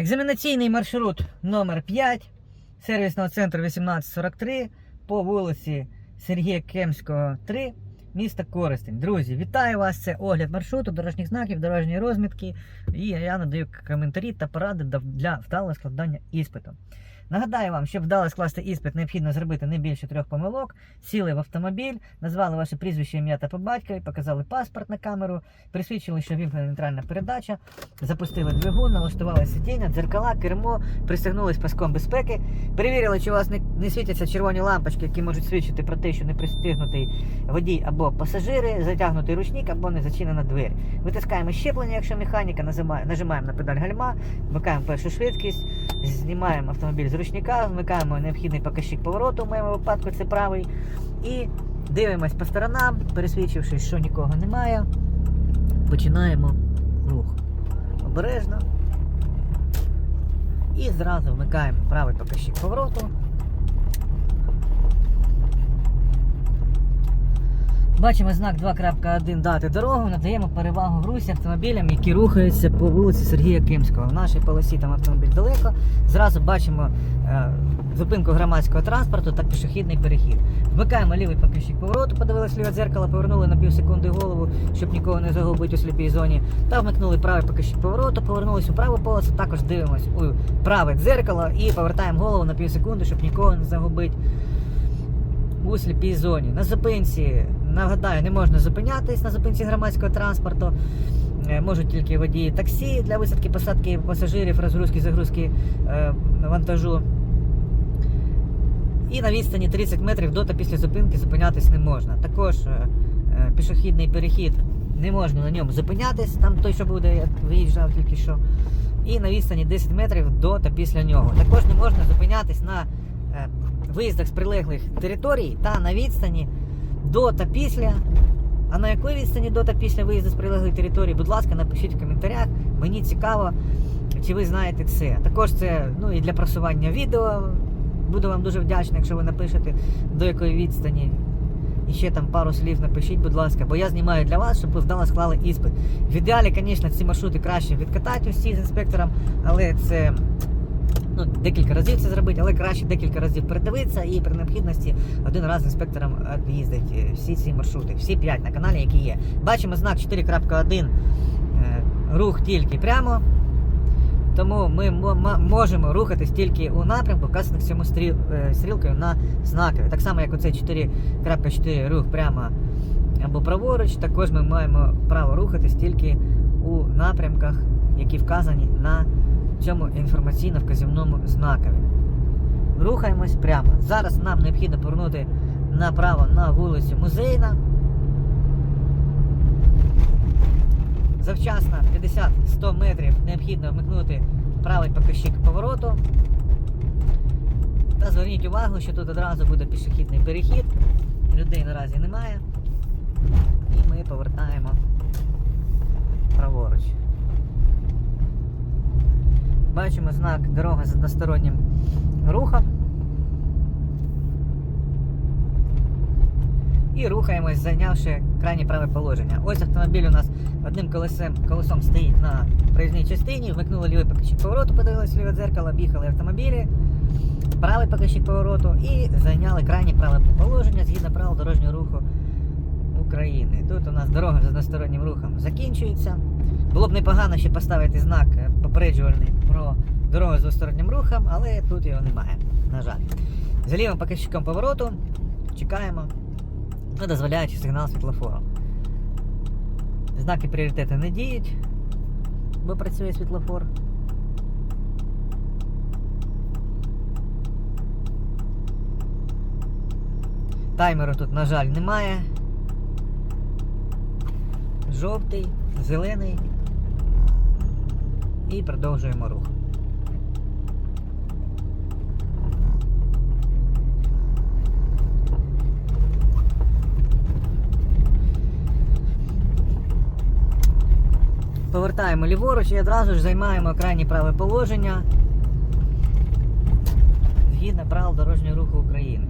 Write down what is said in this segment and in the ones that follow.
Екзаменаційний маршрут номер 5 сервісного центру 1843 по вулиці Сергія Кемського, 3, міста Коростень. Друзі, вітаю вас! Це огляд маршруту, дорожніх знаків, дорожньої розмітки. І я надаю коментарі та поради для вдалого складання іспиту. Нагадаю вам, щоб вдало скласти іспит, необхідно зробити не більше трьох помилок. Сіли в автомобіль, назвали ваше прізвище, ім'я та по батькові, показали паспорт на камеру, присвідчили, що вімкнена нейтральна передача, запустили двигун, налаштували сидіння, дзеркала, кермо, пристегнулись паском безпеки, перевірили, чи у вас не, не світяться червоні лампочки, які можуть свідчити про те, що не пристигнутий водій або пасажири, затягнутий ручник або не зачинена двері. Витискаємо щеплення, якщо механіка, нажимаємо на педаль гальма, вмикаємо першу швидкість, знімаємо автомобіль з ручника, вмикаємо необхідний показчик повороту, в моєму випадку це правий. І дивимось по сторонам, пересвідчившись, що нікого немає, починаємо рух. Обережно. І зразу вмикаємо правий показчик повороту. Бачимо знак 2.1 дати дорогу, надаємо перевагу в русі автомобілям, які рухаються по вулиці Сергія Кимського. В нашій полосі там автомобіль далеко. Зразу бачимо е, зупинку громадського транспорту та пішохідний перехід. Вмикаємо лівий показчик повороту, подивилися ліве дзеркало, повернули на пів секунди голову, щоб нікого не загубити у сліпій зоні. Та вмикнули правий показчик повороту, повернулися у праву полосу, також дивимось у праве дзеркало і повертаємо голову на пів секунди, щоб нікого не загубити у сліпій зоні. На зупинці, нагадаю, не можна зупинятись на зупинці громадського транспорту. Е, Можуть тільки водії таксі для висадки, посадки пасажирів, розгрузки, загрузки е, вантажу. І на відстані 30 метрів до та після зупинки зупинятись не можна. Також е, пішохідний перехід не можна на ньому зупинятись, там той, що буде, я виїжджав тільки що. І на відстані 10 метрів до та після нього. Також не можна зупинятись на виїздах з прилеглих територій та на відстані до та після. А на якій відстані до та після виїзду з прилеглих територій, будь ласка, напишіть в коментарях. Мені цікаво, чи ви знаєте це. Також це ну, і для просування відео. Буду вам дуже вдячний, якщо ви напишете до якої відстані. І ще там пару слів напишіть, будь ласка, бо я знімаю для вас, щоб ви вдало склали іспит. В ідеалі, звісно, ці маршрути краще відкатати усі з інспектором, але це ну, декілька разів це зробити, але краще декілька разів передивитися і при необхідності один раз інспектором об'їздить всі ці маршрути, всі п'ять на каналі, які є. Бачимо знак 4.1 е, рух тільки прямо. Тому ми можемо рухатись тільки у напрямку, вказаних цьому стріл, е, стрілкою на знакові. Так само, як оцей 4.4 рух прямо або праворуч, також ми маємо право рухатись тільки у напрямках, які вказані на цьому інформаційно-вказівному знакові. Рухаємось прямо. Зараз нам необхідно повернути направо на вулицю Музейна. Завчасно 50-100 метрів необхідно вмикнути правий показчик повороту. Та зверніть увагу, що тут одразу буде пішохідний перехід. Людей наразі немає. І ми повертаємо праворуч. Бачимо знак дорога з одностороннім рухом. І рухаємось, зайнявши крайнє праве положення. Ось автомобіль у нас одним колесом, колесом стоїть на проїзній частині, вмикнули лівий показчик повороту, подивилися ліве дзеркало, об'їхали автомобілі, правий показчик повороту і зайняли крайнє праве положення згідно правил дорожнього руху України. Тут у нас дорога з одностороннім рухом закінчується. Було б непогано ще поставити знак попереджувальний про дорогу з двостороннім рухом, але тут його немає, на жаль. За лівим показчиком повороту чекаємо, не дозволяючи сигнал світлофору. Знаки пріоритету не діють, бо працює світлофор. Таймеру тут, на жаль, немає. Жовтий, зелений. І продовжуємо рух. Повертаємо ліворуч і одразу ж займаємо крайнє праве положення згідно правил дорожнього руху України.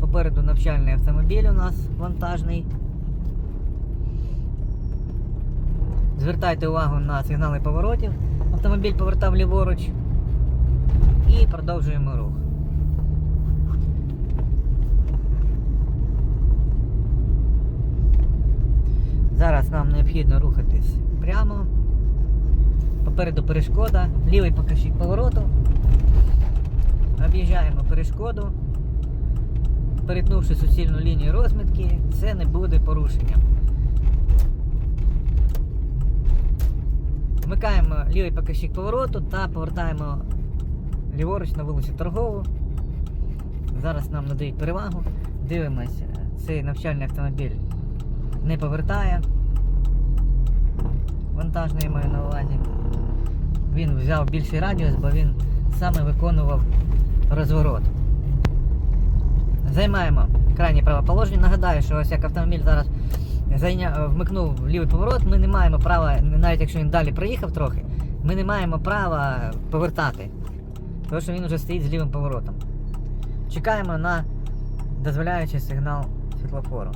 Попереду навчальний автомобіль у нас вантажний. Звертайте увагу на сигнали поворотів. Автомобіль повертав ліворуч. І продовжуємо рух. Зараз нам необхідно рухатись прямо. Попереду перешкода, лівий покажчик повороту. Об'їжджаємо перешкоду. Перетнувши суцільну лінію розмітки, це не буде порушенням. Вмикаємо лівий покажчик повороту та повертаємо ліворуч на вулицю Торгову. Зараз нам надають перевагу. Дивимося, цей навчальний автомобіль не повертає. Вантажний маю на увазі. Він взяв більший радіус, бо він саме виконував розворот. Займаємо крайнє праве положення. Нагадаю, що ось як автомобіль зараз зайня... вмикнув лівий поворот, ми не маємо права, навіть якщо він далі проїхав трохи, ми не маємо права повертати. Тому що він вже стоїть з лівим поворотом. Чекаємо на дозволяючий сигнал світлофору.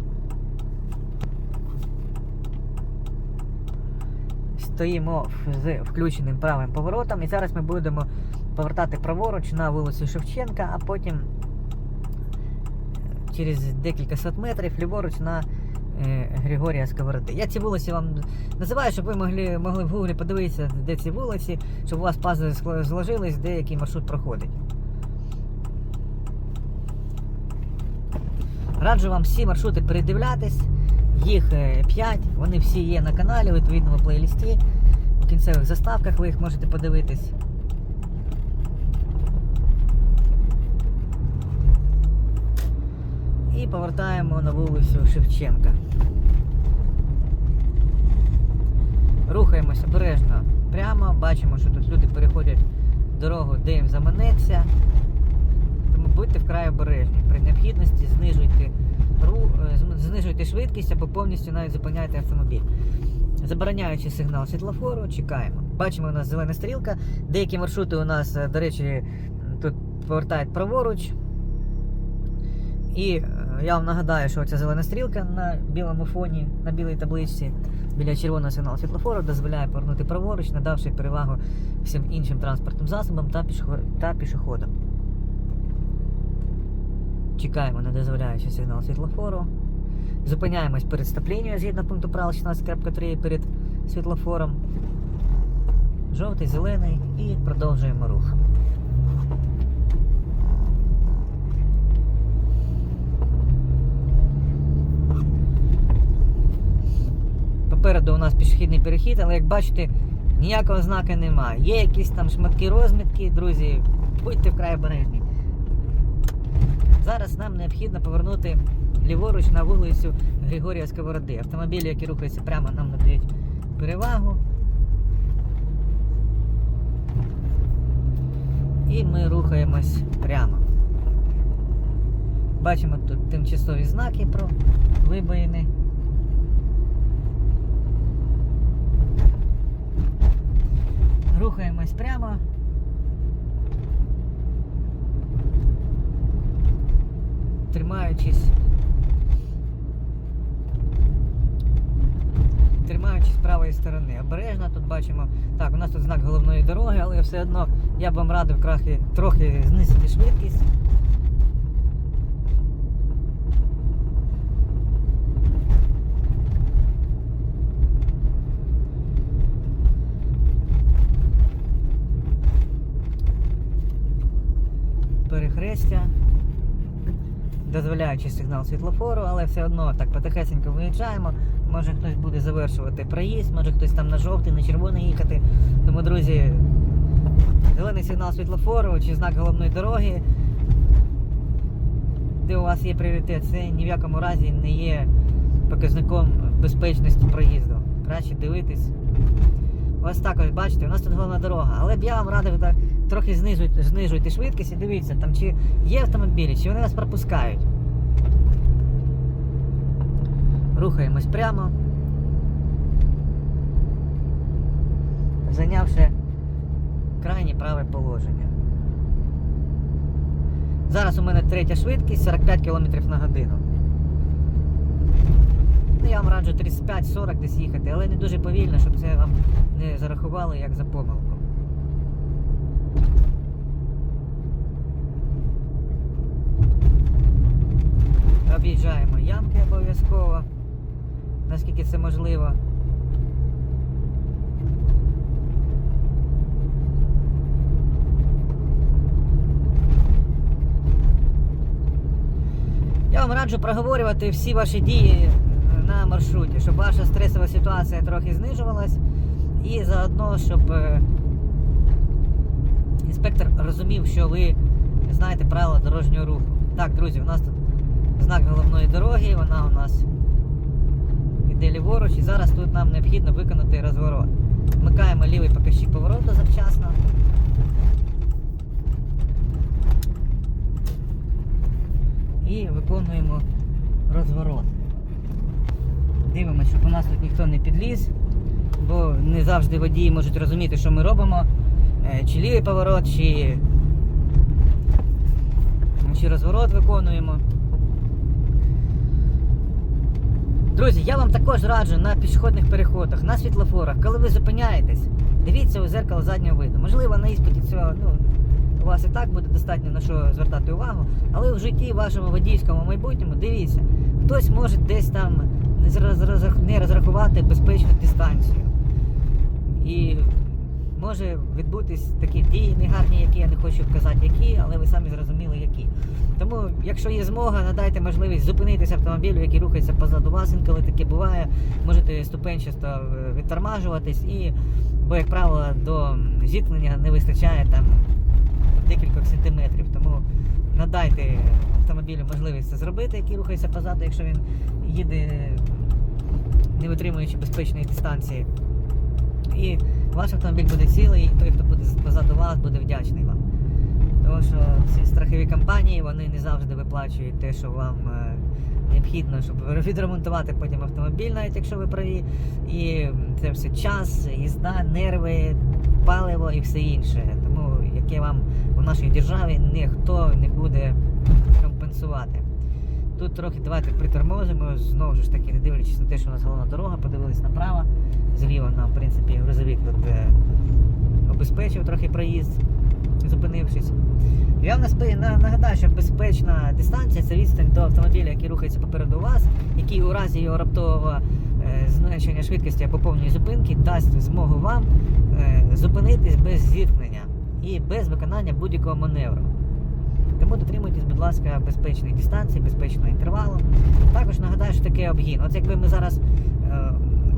Стоїмо з включеним правим поворотом і зараз ми будемо повертати праворуч на вулицю Шевченка, а потім е, через декілька сот метрів ліворуч на е, Григорія Сковороди. Я ці вулиці вам називаю, щоб ви могли, могли в гуглі подивитися, де ці вулиці, щоб у вас пазли зложились, де який маршрут проходить. Раджу вам всі маршрути передивлятись. Їх 5, вони всі є на каналі, у відповідному плейлісті. У кінцевих заставках ви їх можете подивитись. І повертаємо на вулицю Шевченка. Рухаємося обережно прямо, бачимо, що тут люди переходять дорогу, де їм заманеться. Тому будьте вкрай обережні. При необхідності знижуйте, ру, е, знижуйте швидкість або повністю навіть зупиняйте автомобіль. Забороняючи сигнал світлофору, чекаємо. Бачимо, у нас зелена стрілка. Деякі маршрути у нас, е, до речі, тут повертають праворуч. І е, я вам нагадаю, що ця зелена стрілка на білому фоні, на білій табличці біля червоного сигналу світлофору дозволяє повернути праворуч, надавши перевагу всім іншим транспортним засобам та, пішохо- та пішоходам. Чекаємо на дозволяючий сигнал світлофору. Зупиняємось перед стоп-лінією згідно пункту правил 16.3 перед світлофором. Жовтий, зелений і продовжуємо рух. Попереду у нас пішохідний перехід, але як бачите, ніякого знака немає. Є якісь там шматки розмітки, друзі, будьте вкрай обережні. Зараз нам необхідно повернути ліворуч на вулицю Григорія Сковороди. Автомобілі, які рухаються прямо, нам надають перевагу. І ми рухаємось прямо. Бачимо тут тимчасові знаки про вибоїни. Рухаємось прямо. Тримаючись. Тримаючись з правої сторони. Обережно тут бачимо. Так, у нас тут знак головної дороги, але все одно я б вам радив трохи, трохи знизити швидкість. Перехрестя, дозволяючи сигнал світлофору, але все одно так потихесенько виїжджаємо. Може хтось буде завершувати проїзд, може хтось там на жовтий, на червоний їхати. Тому, друзі, зелений сигнал світлофору чи знак головної дороги, де у вас є пріоритет, це ні в якому разі не є показником безпечності проїзду. Краще дивитись. Ось так ось бачите, у нас тут головна дорога. Але б я вам радив так, трохи знижуйте, знижуйте швидкість і дивіться, там чи є автомобілі, чи вони нас пропускають. Рухаємось прямо. Зайнявши крайнє праве положення. Зараз у мене третя швидкість 45 км на годину. Ну, я вам раджу 35-40 десь їхати, але не дуже повільно, щоб це вам не зарахували як за помилку. Об'їжджаємо ямки обов'язково, наскільки це можливо. Я вам раджу проговорювати всі ваші дії на маршруті, щоб ваша стресова ситуація трохи знижувалась, і заодно, щоб е, інспектор розумів, що ви знаєте правила дорожнього руху. Так, друзі, у нас тут знак головної дороги, вона у нас іде ліворуч, і зараз тут нам необхідно виконати розворот. Вмикаємо лівий показчик повороту завчасно. І виконуємо розворот. Дивимося, щоб у нас тут ніхто не підліз, бо не завжди водії можуть розуміти, що ми робимо. Е, Чи лівий поворот, чи, чи розворот виконуємо. Друзі, я вам також раджу на пішохідних переходах, на світлофорах, коли ви зупиняєтесь, дивіться у зеркало заднього виду. Можливо, на іспиті цього ну, у вас і так буде достатньо на що звертати увагу, але в житті вашому водійському майбутньому дивіться, хтось може десь там не розрахувати безпечну дистанцію. І може відбутись такі дії негарні, які я не хочу казати, які, але ви самі зрозуміли, які. Тому, якщо є змога, надайте можливість зупинитися автомобілю, який рухається позаду вас, інколи таке буває. Можете ступенчасто е, відтормажуватись і, бо, як правило, до зіткнення не вистачає там декількох сантиметрів. Тому надайте автомобілю можливість це зробити, який рухається позаду, якщо він їде не витримуючи безпечної дистанції. І ваш автомобіль буде цілий, і той, хто буде позаду вас, буде вдячний вам. Тому що ці страхові компанії вони не завжди виплачують те, що вам е, необхідно, щоб відремонтувати потім автомобіль, навіть якщо ви праві. І це все час, їзда, нерви, паливо і все інше. Тому яке вам у нашій державі ніхто не буде компенсувати. Тут трохи давайте притормозимо, знову ж таки, не дивлячись на те, що у нас головна дорога, подивились направо. Зліва нам, в принципі, грузовик тут е, обезпечив трохи проїзд, зупинившись. Я вам нагадаю, що безпечна дистанція це відстань до автомобіля, який рухається попереду вас, який у разі його раптового е, зменшення швидкості або повної зупинки дасть змогу вам е, зупинитись без зіткнення і без виконання будь-якого маневру. Тому дотримуйтесь, будь ласка, безпечної дистанції, безпечного інтервалу. Також нагадаю, що таке обгін. От якби ми зараз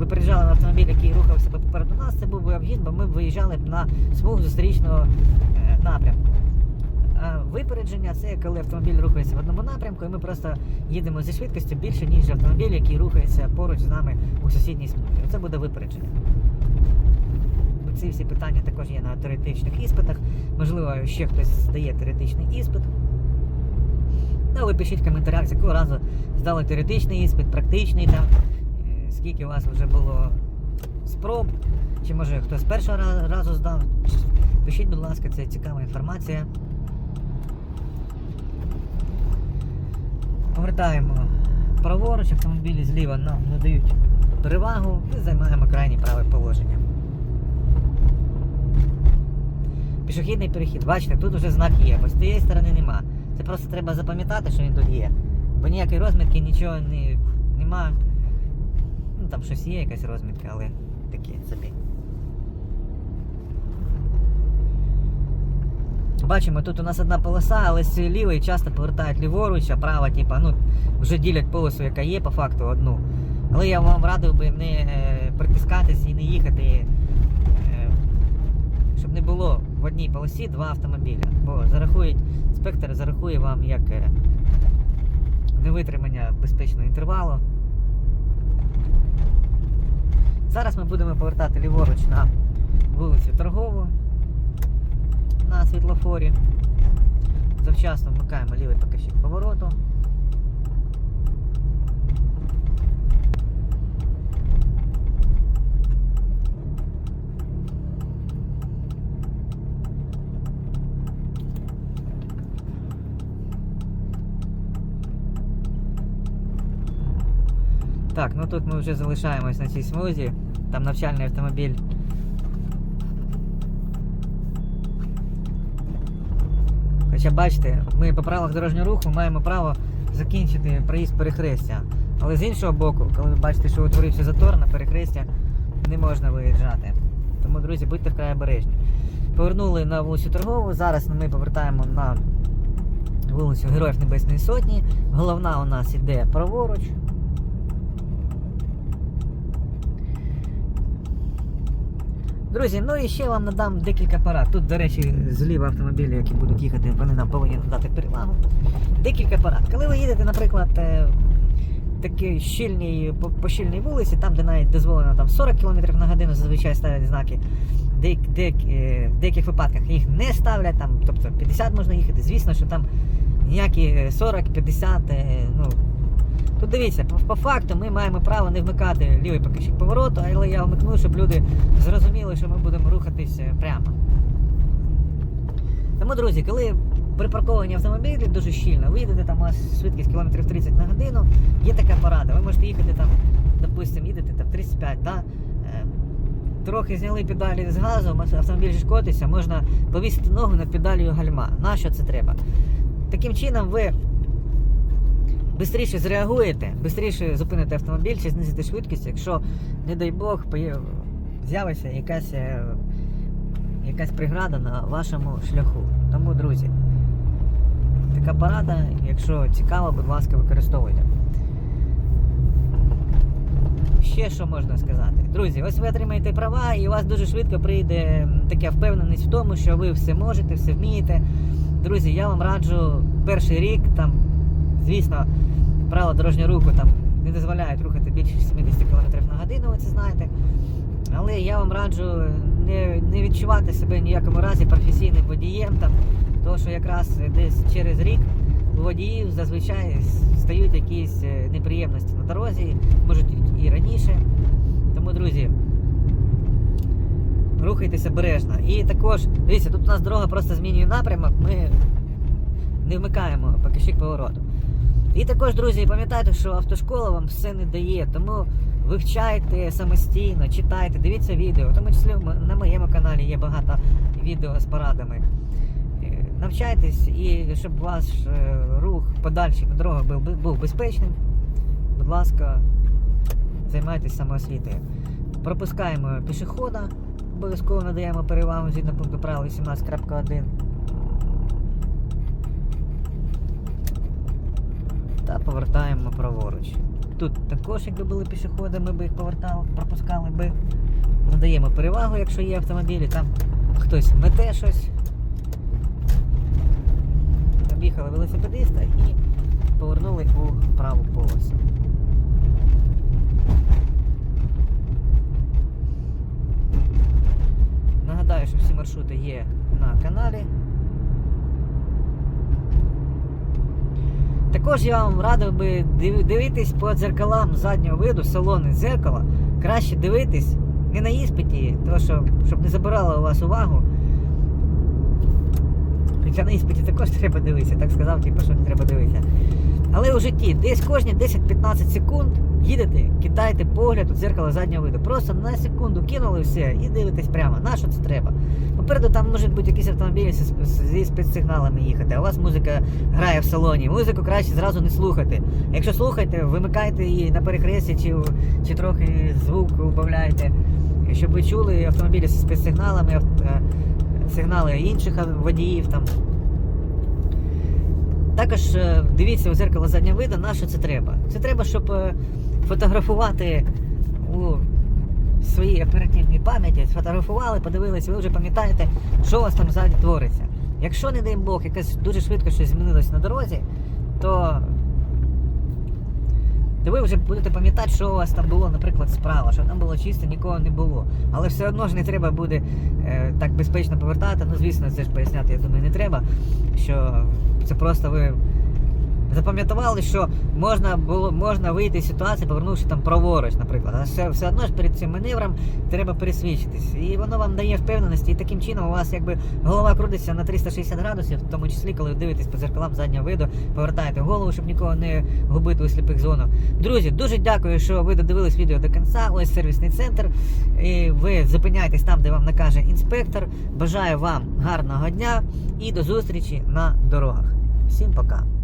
е, випереджали на автомобіль, який рухався би попереду нас, це був би обгін, бо ми б виїжджали б на смугу зустрічного е, напрямку. А випередження це коли автомобіль рухається в одному напрямку, і ми просто їдемо зі швидкістю більше, ніж автомобіль, який рухається поруч з нами у сусідній смузі. Це буде випередження. Ці всі питання також є на теоретичних іспитах. Можливо, ще хтось здає теоретичний іспит. Ну, ви пишіть в коментарях, з якого разу здали теоретичний іспит, практичний там, скільки у вас вже було спроб, чи може хтось першого разу здав. Пишіть, будь ласка, це цікава інформація. Повертаємо праворуч, автомобілі зліва нам надають перевагу і займаємо крайнє праве положення. Пішохідний перехід, бачите, тут вже знак є, бо з тієї сторони нема. Це просто треба запам'ятати, що він тут є. Бо ніякої розмітки, нічого не, нема. Там щось є, якась розмітка, але таке собі. Бачимо, тут у нас одна полоса, але з лівої часто повертають ліворуч, а права, типа, ну, вже ділять полосу, яка є, по факту одну. Але я вам радив би не е, притискатись і не їхати, е, щоб не було в одній полосі два автомобіля. Бо зарахують, інспектор зарахує вам як е, невитримання безпечного інтервалу. Зараз ми будемо повертати ліворуч на вулицю Торгову на світлофорі. Завчасно вмикаємо лівий показчик повороту. Так, ну тут ми вже залишаємось на цій смузі. Там навчальний автомобіль. Хоча бачите, ми по правилах дорожнього руху маємо право закінчити проїзд перехрестя. Але з іншого боку, коли ви бачите, що утворився затор на перехрестя, не можна виїжджати. Тому, друзі, будьте вкрай обережні. Повернули на вулицю Торгову. Зараз ми повертаємо на вулицю Героїв Небесної Сотні. Головна у нас іде праворуч. Друзі, ну і ще вам надам декілька порад. Тут, до речі, зліва автомобілі, які будуть їхати, вони нам повинні надати перевагу. Декілька порад. Коли ви їдете, наприклад, е, такій щільній, по, щільній вулиці, там, де навіть дозволено там 40 км на годину, зазвичай ставлять знаки. Деяк, деяк, е, в деяких випадках їх не ставлять, там, тобто 50 можна їхати. Звісно, що там ніякі 40, 50, е, ну. Тут дивіться, по, по факту ми маємо право не вмикати лівий покажчик повороту, але я вмикну, щоб люди зрозуміли, що ми будемо рухатись прямо. Тому, друзі, коли припарковані автомобілі дуже щільно, ви їдете там у вас швидкість кілометрів 30 на годину, є така порада. Ви можете їхати там, допустимо, їдете там 35, да? Е, трохи зняли педалі з газу, автомобіль ж котиться, можна повісити ногу над педалію гальма. На що це треба? Таким чином ви швидше зреагуєте, швидше зупините автомобіль чи знизите швидкість, якщо, не дай Бог, з'явиться якась, е, якась преграда на вашому шляху. Тому, друзі, така порада, якщо цікаво, будь ласка, використовуйте. Ще що можна сказати? Друзі, ось ви отримаєте права, і у вас дуже швидко прийде така впевненість в тому, що ви все можете, все вмієте. Друзі, я вам раджу перший рік, там, звісно, правила дорожнього руху там не дозволяють рухати більше 70 км на годину, ви це знаєте. Але я вам раджу не, не відчувати себе в ніякому разі професійним водієм, там, тому що якраз десь через рік у водіїв зазвичай стають якісь е, неприємності на дорозі, можуть і раніше. Тому, друзі, рухайтеся бережно. І також, дивіться, тут у нас дорога просто змінює напрямок, ми не вмикаємо покажчик повороту. І також, друзі, пам'ятайте, що автошкола вам все не дає, тому вивчайте самостійно, читайте, дивіться відео. В тому числі на моєму каналі є багато відео з порадами. Е, Навчайтесь і щоб ваш е, рух подальший на дорогах був, був безпечним. Будь ласка, займайтесь самоосвітою. Пропускаємо пішохода, обов'язково надаємо перевагу згідно пункту правил 18.1. Та повертаємо праворуч. Тут також, якби були пішоходи, ми б їх повертали, пропускали би. Надаємо перевагу, якщо є автомобілі, там хтось мете щось. Об'їхали велосипедиста і повернули у праву полосу. Нагадаю, що всі маршрути є на каналі. Також я вам радив би див- дивитись по дзеркалам заднього виду, салони дзеркала. Краще дивитись не на іспиті, тому що, щоб не забирало у вас увагу. Хоча на іспиті також треба дивитися, так сказав, типу, що не треба дивитися. Але у житті десь кожні 10-15 секунд їдете, кидайте погляд у дзеркало заднього виду. Просто на секунду кинули все і дивитесь прямо. На що це треба? Попереду там можуть бути якісь автомобілі зі, спецсигналами їхати, а у вас музика грає в салоні. Музику краще зразу не слухати. Якщо слухаєте, вимикайте її на перехресті чи, чи трохи звук убавляйте, щоб ви чули автомобілі зі спецсигналами, е, сигнали інших водіїв там. Також е, дивіться у зеркало заднього виду, на що це треба. Це треба, щоб е, фотографувати у своїй оперативній пам'яті, сфотографували, подивились, ви вже пам'ятаєте, що у вас там ззаді твориться. Якщо, не дай Бог, якось дуже швидко щось змінилось на дорозі, то, то ви вже будете пам'ятати, що у вас там було, наприклад, справа, що там було чисто, нікого не було. Але все одно ж не треба буде е, так безпечно повертати. Ну, звісно, це ж поясняти, я думаю, не треба. Що це просто ви запам'ятували, що можна було можна вийти з ситуації, повернувши там праворуч, наприклад. А все, все одно ж перед цим маневром треба пересвідчитись. І воно вам дає впевненості, і таким чином у вас якби голова крутиться на 360 градусів, в тому числі, коли ви дивитесь по зеркалам заднього виду, повертаєте голову, щоб нікого не губити у сліпих зонах. Друзі, дуже дякую, що ви додивились відео до кінця. Ось сервісний центр. І ви зупиняєтесь там, де вам накаже інспектор. Бажаю вам гарного дня і до зустрічі на дорогах. Всім пока!